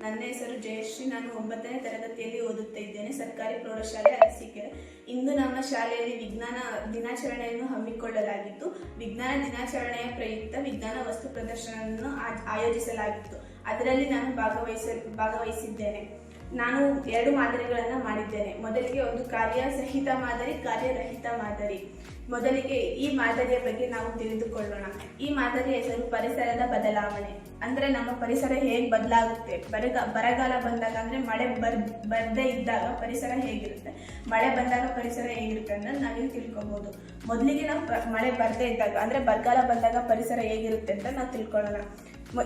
ನನ್ನ ಹೆಸರು ಜಯಶ್ರೀ. ನಾನು ಒಂಬತ್ತನೇ ತರಗತಿಯಲ್ಲಿ ಓದುತ್ತಾ ಇದ್ದೇನೆ. ಸರ್ಕಾರಿ ಪ್ರೌಢಶಾಲೆ ಅರಸೀಕೆರೆ. ಇಂದು ನಮ್ಮ ಶಾಲೆಯಲ್ಲಿ ವಿಜ್ಞಾನ, ದಿನಾಚರಣೆಯನ್ನು ಹಮ್ಮಿಕೊಳ್ಳಲಾಗಿತ್ತು. ವಿಜ್ಞಾನ ದಿನಾಚರಣೆಯ ಪ್ರಯುಕ್ತ ವಿಜ್ಞಾನ ವಸ್ತು ಪ್ರದರ್ಶನವನ್ನು ಆಯೋಜಿಸಲಾಗಿತ್ತು. ಅದರಲ್ಲಿ ನಾನು ಭಾಗವಹಿಸ, ಭಾಗವಹಿಸಿದ್ದೇನೆ. ನಾನು ಎರಡು ಮಾದರಿಗಳನ್ನು ಮಾಡಿದ್ದೇನೆ. ಮೊದಲಿಗೆ ಒಂದು ಕಾರ್ಯ ಸಹಿತ ಮಾದರಿ, ಕಾರ್ಯರಹಿತ ಮಾದರಿ. ಮೊದಲಿಗೆ ಈ ಮಾದರಿಯ ಬಗ್ಗೆ ನಾವು ತಿಳಿದುಕೊಳ್ಳೋಣ. ಈ ಮಾದರಿಯ ಹೆಸರು ಪರಿಸರದ ಬದಲಾವಣೆ. ಅಂದ್ರೆ ನಮ್ಮ ಪರಿಸರ ಹೇಗೆ ಬದಲಾಗುತ್ತೆ? ಬರಗ, ಬರಗಾಲ ಬಂದಾಗ ಅಂದ್ರೆ ಮಳೆ ಬರ್, ಬರ್ದೇ ಇದ್ದಾಗ ಪರಿಸರ ಹೇಗಿರುತ್ತೆ? ಮಳೆ ಬಂದಾಗ ಪರಿಸರ ಹೇಗಿರುತ್ತೆ ಅನ್ನೋದು ನಾವಿಲ್ಲಿ ತಿಳ್ಕೊಬಹುದು ಮೊದಲಿಗೆ ನಾವು ಮಳೆ ಬರ್ದೇ ಇದ್ದಾಗ, ಅಂದ್ರೆ ಬರಗಾಲ ಬಂದಾಗ ಪರಿಸರ ಹೇಗಿರುತ್ತೆ ಅಂತ ನಾವು ತಿಳ್ಕೊಳ್ಳೋಣ.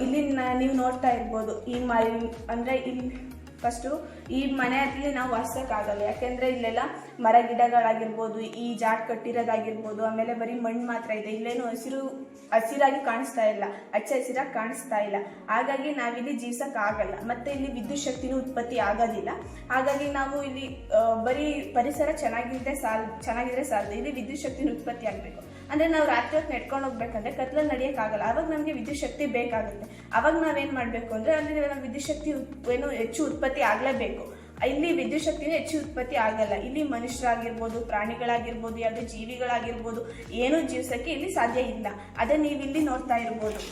ಇಲ್ಲಿ ನೀವು ನೋಡ್ತಾ ಇರ್ಬೋದು, ಈ ಮ, ಅಂದ್ರೆ ಇಲ್ಲಿ ಫಸ್ಟು ಈ ಮನೆ ಹತ್ಲಿ ನಾವು ವಾಸಕ್ಕಾಗಲ್ಲ ಯಾಕೆಂದರೆ ಇಲ್ಲೆಲ್ಲ ಮರ ಗಿಡಗಳಾಗಿರ್ಬೋದು, ಈ ಜಾಟ್ ಕಟ್ಟಿರೋದಾಗಿರ್ಬೋದು, ಆಮೇಲೆ ಬರೀ ಮಣ್ಣು ಮಾತ್ರ ಇದೆ. ಇಲ್ಲೇನು ಹಸಿರು, ಹಸಿರಾಗಿ ಕಾಣಿಸ್ತಾ ಇಲ್ಲ. ಹಚ್ಚ ಹಸಿರಾಗಿ ಕಾಣಿಸ್ತಾ ಇಲ್ಲ. ಹಾಗಾಗಿ ನಾವಿಲ್ಲಿ ಜೀವಿಸೋಕ್ಕಾಗಲ್ಲ. ಮತ್ತು ಇಲ್ಲಿ ವಿದ್ಯುತ್ ಶಕ್ತಿನೂ ಉತ್ಪತ್ತಿ ಆಗೋದಿಲ್ಲ. ಹಾಗಾಗಿ ನಾವು ಇಲ್ಲಿ ಬರೀ ಪರಿಸರ ಚೆನ್ನಾಗಿದ್ದರೆ ಸಾಲ್, ಚೆನ್ನಾಗಿದ್ರೆ ಸಾಲದು. ಇಲ್ಲಿ ವಿದ್ಯುತ್ ಶಕ್ತಿನೂ ಉತ್ಪತ್ತಿ ಆಗಬೇಕು. ಅಂದ್ರೆ ನಾವು ರಾತ್ರಿ ಹೊತ್ತು ನೆಡ್ಕೊಂಡು ಹೋಗ್ಬೇಕಂದ್ರೆ ಕತ್ಲಲ್ಲಿ ನಡೆಯೋಕ್ಕಾಗಲ್ಲ ಅವಾಗ ನಮಗೆ ವಿದ್ಯುತ್ ಶಕ್ತಿ ಬೇಕಾಗುತ್ತೆ. ಅವಾಗ ನಾವೇನ್ ಮಾಡಬೇಕು ಅಂದ್ರೆ ಅಲ್ಲಿ ನಾವು ವಿದ್ಯುತ್ ಶಕ್ತಿ ಏನು ಹೆಚ್ಚು ಉತ್ಪತ್ತಿ ಆಗಲೇಬೇಕು. ಇಲ್ಲಿ ವಿದ್ಯುತ್ ಶಕ್ತಿನೇ ಹೆಚ್ಚು ಉತ್ಪತ್ತಿ ಆಗಲ್ಲ. ಇಲ್ಲಿ ಮನುಷ್ಯರಾಗಿರ್ಬೋದು, ಪ್ರಾಣಿಗಳಾಗಿರ್ಬೋದು, ಯಾವುದೇ ಜೀವಿಗಳಾಗಿರ್ಬೋದು, ಏನೂ ಜೀವಿಸಕ್ಕೆ ಇಲ್ಲಿ ಸಾಧ್ಯ ಇಲ್ಲ. ಅದೇ ನೀವಿಲ್ಲಿ ನೋಡ್ತಾ ಇರ್ಬೋದು.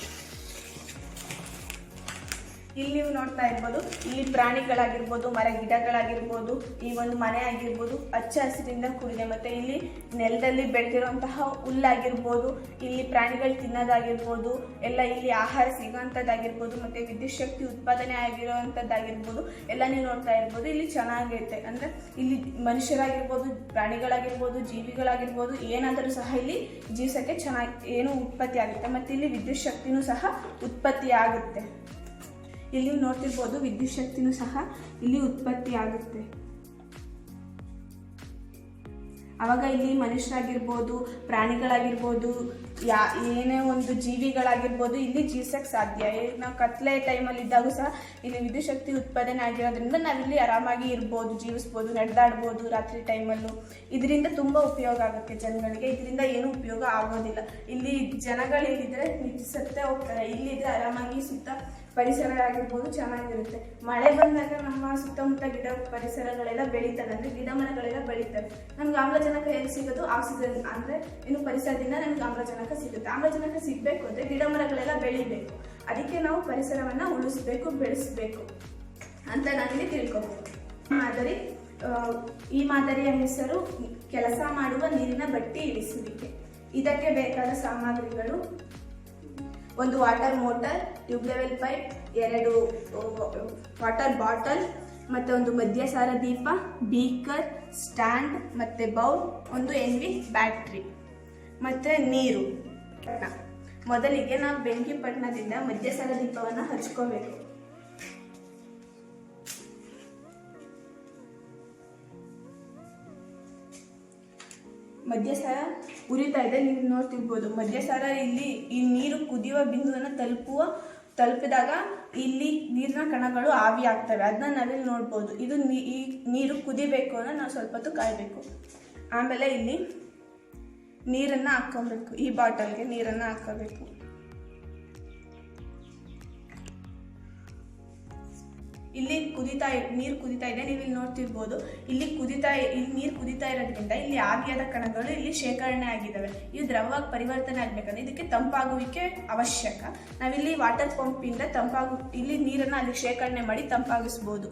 ಇಲ್ಲಿ ನೀವು ನೋಡ್ತಾ ಇರ್ಬೋದು ಇಲ್ಲಿ ಪ್ರಾಣಿಗಳಾಗಿರ್ಬೋದು ಮರ ಗಿಡಗಳಾಗಿರ್ಬೋದು ಈ ಒಂದು ಮನೆ ಆಗಿರ್ಬೋದು ಹಚ್ಚ ಹಸಿರಿಂದ ಕೂಡಿದೆ. ಮತ್ತೆ ಇಲ್ಲಿ ನೆಲದಲ್ಲಿ ಬೆಳೆದಿರುವಂತಹ ಹುಲ್ಲಾಗಿರ್ಬೋದು, ಇಲ್ಲಿ ಪ್ರಾಣಿಗಳು ತಿನ್ನೋದಾಗಿರ್ಬೋದು, ಎಲ್ಲ ಇಲ್ಲಿ ಆಹಾರ ಸಿಗೋಂಥದ್ದಾಗಿರ್ಬೋದು ಮತ್ತೆ ವಿದ್ಯುತ್ ಶಕ್ತಿ ಉತ್ಪಾದನೆ ಆಗಿರುವಂಥದ್ದಾಗಿರ್ಬೋದು, ಎಲ್ಲ ನೀವು ನೋಡ್ತಾ ಇರ್ಬೋದು. ಇಲ್ಲಿ ಚೆನ್ನಾಗಿರುತ್ತೆ ಅಂದ್ರೆ ಇಲ್ಲಿ ಮನುಷ್ಯರಾಗಿರ್ಬೋದು, ಪ್ರಾಣಿಗಳಾಗಿರ್ಬೋದು, ಜೀವಿಗಳಾಗಿರ್ಬೋದು, ಏನಾದರೂ ಸಹ ಇಲ್ಲಿ ಜೀವಿಸಕ್ಕೆ ಚೆನ್ನಾಗಿ, ಏನು ಉತ್ಪತ್ತಿ ಆಗುತ್ತೆ. ಮತ್ತೆ ಇಲ್ಲಿ ವಿದ್ಯುತ್ ಶಕ್ತಿನೂ ಸಹ ಉತ್ಪತ್ತಿ ಆಗುತ್ತೆ. ಇಲ್ಲಿ ನೋಡ್ತಿರ್ಬೋದು, ವಿದ್ಯುತ್ ಶಕ್ತಿನೂ ಸಹ ಇಲ್ಲಿ ಉತ್ಪತ್ತಿ ಆಗುತ್ತೆ ಅವಾಗ ಇಲ್ಲಿ ಮನುಷ್ಯರಾಗಿರ್ಬೋದು, ಪ್ರಾಣಿಗಳಾಗಿರ್ಬೋದು, ಯಾ, ಏನೇ ಒಂದು ಜೀವಿಗಳಾಗಿರ್ಬೋದು, ಇಲ್ಲಿ ಜೀವಿಸಕ್ಕೆ ಸಾಧ್ಯ. ನಾವು ಕತ್ಲೆ ಟೈಮಲ್ಲಿ ಇದ್ದಾಗೂ ಸಹ ಇಲ್ಲಿ ವಿದ್ಯುತ್ ಶಕ್ತಿ ಉತ್ಪಾದನೆ ಆಗಿರೋದ್ರಿಂದ ನಾವಿಲ್ಲಿ ಆರಾಮಾಗಿ ಇರ್ಬೋದು, ಜೀವಿಸ್ಬೋದು, ನಡೆದಾಡ್ಬೋದು ರಾತ್ರಿ ಟೈಮಲ್ಲೂ ಇದರಿಂದ ತುಂಬ ಉಪಯೋಗ ಆಗುತ್ತೆ ಜನಗಳಿಗೆ. ಇದರಿಂದ ಏನೂ ಉಪಯೋಗ ಆಗೋದಿಲ್ಲ. ಇಲ್ಲಿ ಜನಗಳು ನಿಜ ಸತ್ತೇ ಹೋಗ್ತಾರೆ. ಇಲ್ಲಿದ್ರೆ ಆರಾಮಾಗಿ ಸುತ್ತ ಪರಿಸರ ಆಗಿರ್ಬೋದು ಚೆನ್ನಾಗಿರುತ್ತೆ. ಮಳೆ ಬಂದಾಗ ನಮ್ಮ ಸುತ್ತಮುತ್ತ ಗಿಡ ಪರಿಸರಗಳೆಲ್ಲ ಬೆಳೀತವೆ, ಅಂದ್ರೆ ಗಿಡ ಮರಗಳೆಲ್ಲ ಬೆಳೀತವೆ. ನಮ್ಗೆ ಆಮ್ಲಜನಕ ಹೇಗೆ ಸಿಗೋದು? ಆಕ್ಸಿಜನ್ ಅಂದ್ರೆ ಇನ್ನು ಪರಿಸರದಿಂದ ನಮ್ಗೆ ಆಮ್ಲಜನಕ ಸಿಗುತ್ತೆ. ಆಮ್ಲಜನಕ ಸಿಗಬೇಕು ಅಂದ್ರೆ ಗಿಡ ಮರಗಳೆಲ್ಲ ಬೆಳಿಬೇಕು. ಅದಕ್ಕೆ ನಾವು ಪರಿಸರವನ್ನ ಉಳಿಸ್ಬೇಕು, ಬೆಳೆಸಬೇಕು ಅಂತ ನಾನಿಲ್ಲಿ ತಿಳ್ಕೊಬಹುದು ಮಾದರಿ ಈ ಮಾದರಿಯ ಹೆಸರು ಕೆಲಸ ಮಾಡುವ ನೀರಿನ ಬಟ್ಟಿ ಇಳಿಸುವಿಕೆ. ಇದಕ್ಕೆ ಬೇಕಾದ ಸಾಮಗ್ರಿಗಳು ಒಂದು water motor, tube level pipe, ಎರಡು ವಾಟರ್ ಬಾಟಲ್ ಮತ್ತೆ ಒಂದು ಮದ್ಯಸಾರ ದೀಪ, ಬೀಕರ್, ಸ್ಟ್ಯಾಂಡ್ ಮತ್ತೆ ಬೌಲ್, ಒಂದು ಎನ್ ವಿ ಬ್ಯಾಟ್ರಿ. ಮತ್ತೆ ನೀರು. ಮೊದಲಿಗೆ ನಾವು ಬೆಂಕಿ ಪಟ್ಟಣದಿಂದ ಮದ್ಯಸಾರ ದೀಪವನ್ನು ಹಚ್ಕೋಬೇಕು. ಮದ್ಯಸಾರ ಉರಿತಾ ಇದೆ ನೀವು ನೋಡ್ತಿರ್ಬೋದು ಮದ್ಯಸಾರ ಇಲ್ಲಿ ಈ ನೀರು ಕುದಿಯುವ ಬಿಂದುವನ್ನು ತಲುಪುವ, ತಲುಪಿದಾಗ ಇಲ್ಲಿ ನೀರಿನ ಕಣಗಳು ಆವಿ ಆಗ್ತವೆ. ಅದನ್ನ ನಾವಿಲ್ಲಿ ನೋಡ್ಬೋದು. ಇದು ಈ ನೀರು ಕುದಿಬೇಕು ಅಂದ್ರೆ ನಾವು ಸ್ವಲ್ಪ ಹೊತ್ತು ಕಾಯಬೇಕು. ಆಮೇಲೆ ಇಲ್ಲಿ ನೀರನ್ನು ಹಾಕ್ಕೊಬೇಕು. ಈ ಬಾಟಲ್ಗೆ ನೀರನ್ನು ಹಾಕೋಬೇಕು ಇಲ್ಲಿ ಕುದಿತಾ ನೀರು ಕುದಿತಾ ಇದೆ, ನೀವು ಇಲ್ಲಿ ನೋಡ್ತಿರ್ಬೋದು. ಇಲ್ಲಿ ಕುದಿತಾ ಇಲ್ಲಿ ನೀರು ಕುದಿತಾ ಇರೋದ್ರಿಂದ ಇಲ್ಲಿ ಆವಿಯಾದ ಕಣಗಳು ಇಲ್ಲಿ ಶೇಖರಣೆ ಆಗಿದ್ದಾವೆ ಇವು ದ್ರವವಾಗಿ ಪರಿವರ್ತನೆ ಆಗಬೇಕಂದ್ರೆ ಇದಕ್ಕೆ ತಂಪಾಗುವಿಕೆ ಅವಶ್ಯಕ. ನಾವಿಲ್ಲಿ ವಾಟರ್ ಪಂಪಿಂದ ತಂಪಾಗು, ಇಲ್ಲಿ ನೀರನ್ನು ಅಲ್ಲಿ ಶೇಖರಣೆ ಮಾಡಿ ತಂಪಾಗಿಸ್ಬೋದು.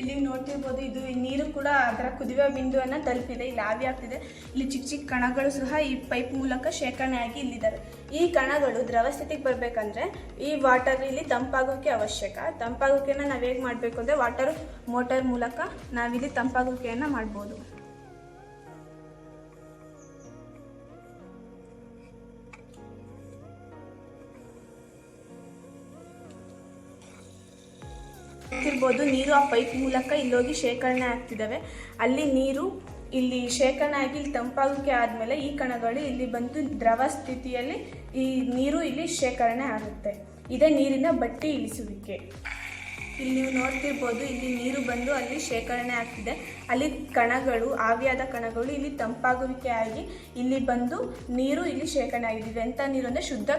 ಇಲ್ಲಿ ನೋಡ್ತಿರ್ಬೋದು ಇದು ನೀರು ಕೂಡ ಅದರ ಕುದಿಯುವ ಬಿಂದುವನ್ನು ತಲುಪಿದೆ, ಇಲ್ಲಿ ಆವಿ ಆಗ್ತಿದೆ. ಇಲ್ಲಿ ಚಿಕ್ಕ ಚಿಕ್ಕ ಕಣಗಳು ಸಹ ಈ ಪೈಪ್ ಮೂಲಕ ಶೇಖರಣೆ ಆಗಿ ಇಲ್ಲಿದ್ದಾವೆ ಈ ಕಣಗಳು ದ್ರವ ಸ್ಥಿತಿಗೆ ಬರಬೇಕಂದ್ರೆ ಈ ವಾಟರ್ ಇಲ್ಲಿ ತಂಪಾಗೋಕೆ ಅವಶ್ಯಕ. ತಂಪಾಗೋಕೆನ ನಾವು ಹೇಗೆ ಮಾಡಬೇಕು ಅಂದರೆ ವಾಟರ್ ಮೋಟರ್ ಮೂಲಕ ನಾವಿಲ್ಲಿ ತಂಪಾಗೋಕೆಯನ್ನು ಮಾಡ್ಬೋದು. ಇರ್ಬೋದು ನೀರು ಆ ಪೈಪ್ ಮೂಲಕ ಇಲ್ಲೋಗಿ ಶೇಖರಣೆ ಆಗ್ತಿದ್ದಾವೆ ಅಲ್ಲಿ ನೀರು, ಇಲ್ಲಿ ಶೇಖರಣೆ ಆಗಿ ಇಲ್ಲಿ ತಂಪಾಗೋಕೆ ಆದಮೇಲೆ ಈ ಕಣಗಳು ಇಲ್ಲಿ ಬಂದು ದ್ರವ ಸ್ಥಿತಿಯಲ್ಲಿ ಈ ನೀರು ಇಲ್ಲಿ ಶೇಖರಣೆ ಆಗುತ್ತೆ. ಇದೇ ನೀರಿನ ಬಟ್ಟಿ ಇಳಿಸುವಿಕೆ. ಇಲ್ಲಿ ನೀವು ನೋಡ್ತಿರ್ಬೋದು, ಇಲ್ಲಿ ನೀರು ಬಂದು ಅಲ್ಲಿ ಶೇಖರಣೆ ಆಗ್ತಿದೆ. ಅಲ್ಲಿ ಕಣಗಳು, ಆವಿಯಾದ ಕಣಗಳು ಇಲ್ಲಿ ತಂಪಾಗುವಿಕೆ ಆಗಿ ಇಲ್ಲಿ ಬಂದು ನೀರು ಇಲ್ಲಿ ಶೇಖರಣೆ ಆಗಿದೆ ಎಂಥ ನೀರು ಅಂದರೆ ಶುದ್ಧ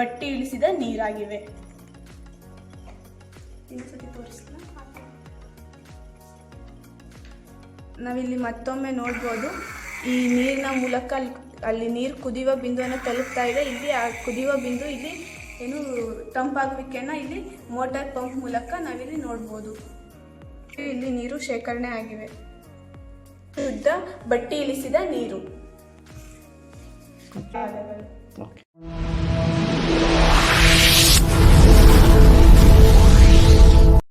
ಬಟ್ಟಿ ಇಳಿಸಿದ ನೀರಾಗಿವೆ. ಇನ್ನೊಂದ್ಸತಿ ನಾವಿಲ್ಲಿ ಮತ್ತೊಮ್ಮೆ ನೋಡ್ಬೋದು. ಈ ನೀರಿನ ಮೂಲಕ ಅಲ್ಲಿ ಅಲ್ಲಿ ನೀರು ಕುದಿಯುವ ಬಿಂದುವನ್ನು ತಲುಪ್ತಾ ಇದೆ. ಇಲ್ಲಿ ಆ ಕುದಿಯುವ ಬಿಂದು ಇಲ್ಲಿ ಏನು ತಂಪಾಗುವಿಕೆಯನ್ನು ಇಲ್ಲಿ ಮೋಟಾರ್ ಪಂಪ್ ಮೂಲಕ ನಾವಿಲ್ಲಿ ನೋಡ್ಬೋದು. ಇಲ್ಲಿ ನೀರು ಶೇಖರಣೆ ಆಗಿವೆ. ಶುದ್ಧ ಬಟ್ಟಿ ಇಳಿಸಿದ ನೀರು.